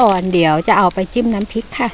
อ่อนเดี๋ยวจะเอาไปจิ้มน้ำพริกค่ะ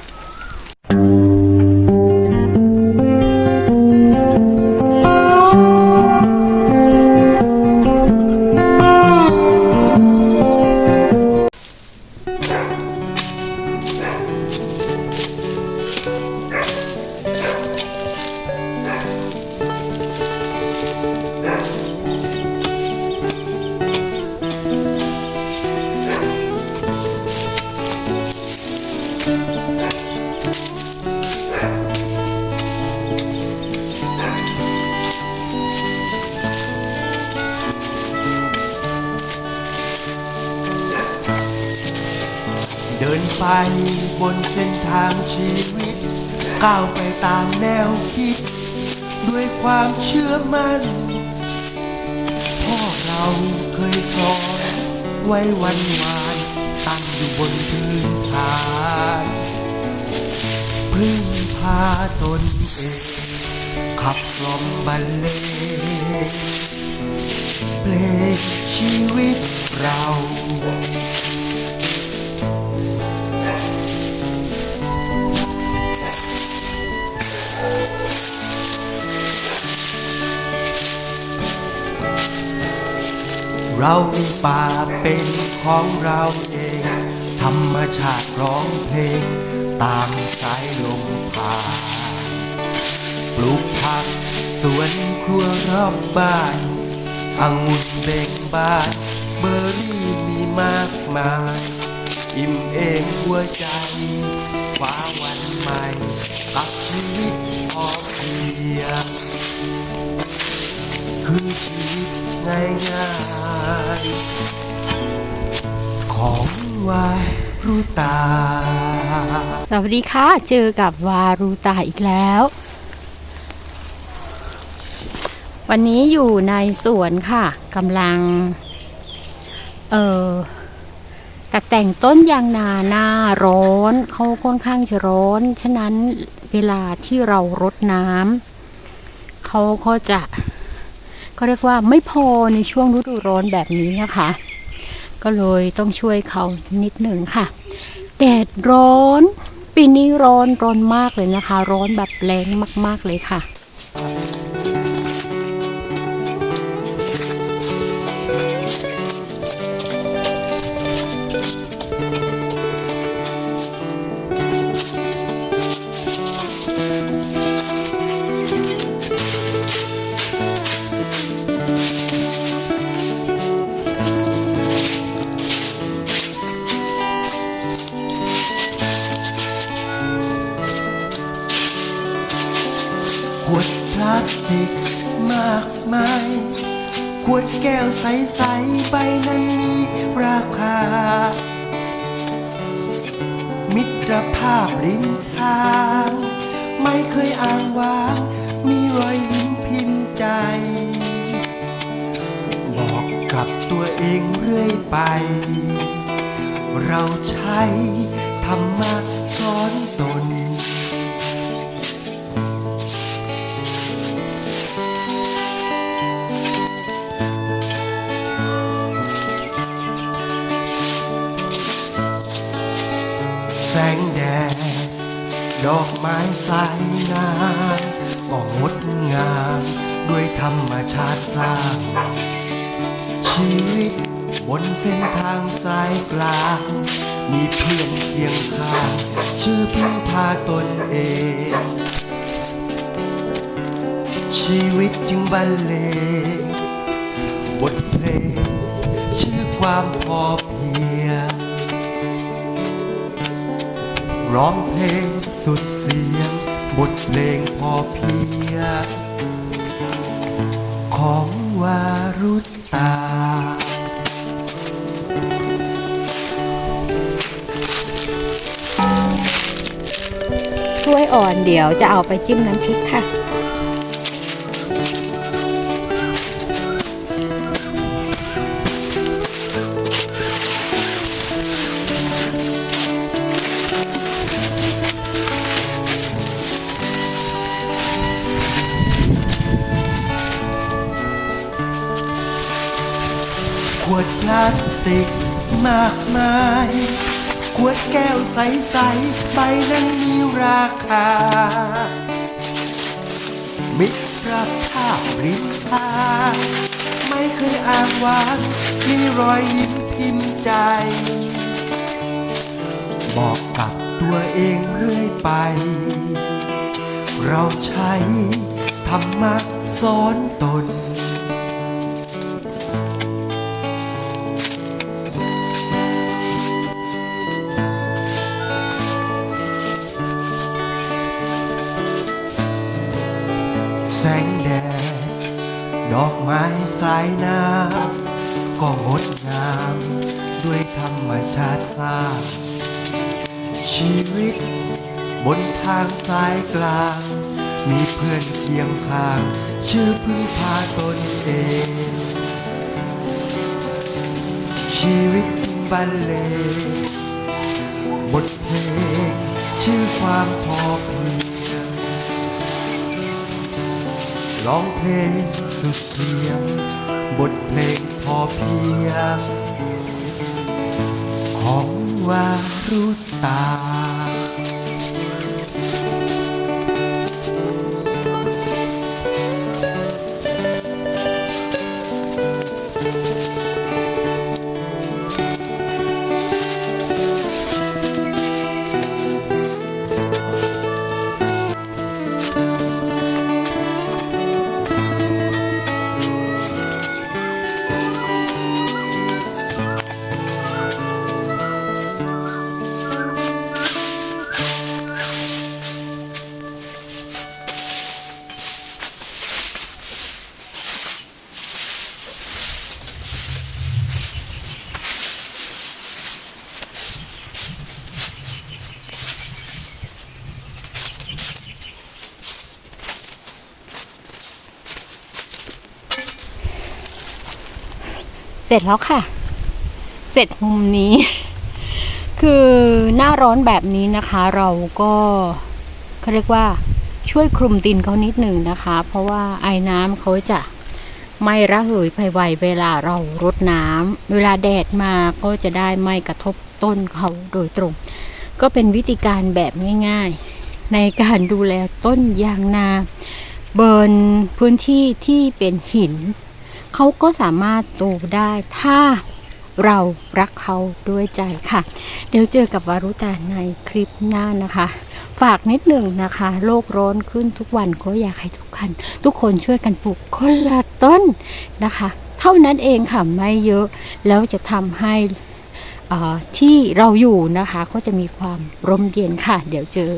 เดินไปบนเส้นทางชีวิต ก้าวไปตามแนวคิด ด้วยความเชื่อมัน่นพ่อเราเคยสอนไว้วันวานตั้งอยู่บนพื้นฐานพึ่งพาตนเอง ขับกล่อมบรรเลงเพลงชีวิตเรา เรามีป่าเป็นของเราเอง ธรรมชาติร้องเพลง ตามสายลมผ่านปลูกผักสวนครัวรอบบ้านองุ่นเบ่งบานเบอร์รี่มีมากมาย อิ่มเองหัวใจฟ้าวันใหม่กับชีวิตพอเพียงคือ ชีวิตง่ายของวารุตา สวัสดีค่ะ เจอกับวารูตาอีกแล้ว วันนี้อยู่ในสวนค่ะกำลัง เอ่อตัดแต่งต้นยางนาหน้าร้อนเขาค่อนข้างจะร้อน ฉะนั้นเวลาที่เรารดน้ำเขาก็จะ เขาเรียกว่าไม่พอในช่วงฤดูร้อนแบบนี้นะคะ ก็เลยต้องช่วยเขานิดหนึ่งค่ะ แดดร้อนปีนี้ร้อนร้อนมากเลยนะคะ ร้อนแบบแรงมากๆเลยค่ะ วดพลาสติกมากมาย ขวดแก้วใสๆใบนั้นมีราคา มิตรภาพริมทาง ไม่เคยอ้างว้างมีรอยยิ้มพิมพ์ใจ บอกกับตัวเองเรื่อยไป เราใช้ธรรมะสอนตน ดอกไม้สายงามก็งดงาม ด้วยธรรมชาติสร้าง ชีวิตบนเส้นทางสายกลาง มีเพื่อนเคียงข้างชื่อพึ่งพาตนเอง ชีวิตจึงบรรเลงบทเพลง ชื่อความพอเพียง ร้องเพลงสุดเสียง บทเพลงพอเพียงของวารุตา ถ้วยอ่อนเดี๋ยวจะเอาไปจิ้มน้ำพริกค่ะ วดพลาสติกมากมาย ขวดแก้วใสๆใบนั้นมีราคา มิตรภาพริมทางไม่เคยอ้างว้างมีรอยยิ้มพิมพ์ใจ บอกกับตัวเองเรื่อยไป เราใช้ธรรมะสอนตน แสงแดด ดอกไม้สายน้ำก็งดงาม ด้วยธรรมชาติสร้างชีวิต บนทางสายกลาง มีเพื่อนเคียงข้าง ชื่อพึ่งพาตนเอง ชีวิตจึงบรรเลงบทเพลงชื่อความพอเพียง ร้องเพลงสุดเพียง บทเพลงพอเพียง ของวารุตา ร็จแล้วค่ะ เสร็จมุมนี้ คือหน้าร้อนแบบนี้นะคะ เราก็เขาเรียกว่าช่วยคลุมดินเขานิดหนึ่งนะคะ เพราะว่าไอ้น้ำเขาจะไม่ระเหยไปไวเวลาเรารดน้ำเวลาแดดมาก็จะได้ไม่กระทบต้นเขาโดยตรง ก็เป็นวิธีการแบบง่าย ๆ ในการดูแลต้นยางนา เบิร์นพื้นที่ที่เป็นหิน เขาก็สามารถโตได้ถ้าเรารักเขาด้วยใจค่ะ เดี๋ยวเจอกับวารุตาในคลิปหน้านะคะ ฝากนิดหนึ่งนะคะ โลกร้อนขึ้นทุกวันก็อยากให้ทุกคนทุกคนช่วยกันปลูกคนละต้นนะคะ เท่านั้นเองค่ะ ไม่เยอะแล้วจะทำให้อ่อที่เราอยู่นะคะ ก็จะมีความร่มเย็นค่ะ เดี๋ยวเจอ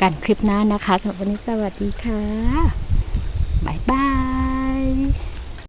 กันคลิปหน้านะคะสำหรับวันนี้สวัสดีค่ะ บ๊ายบาย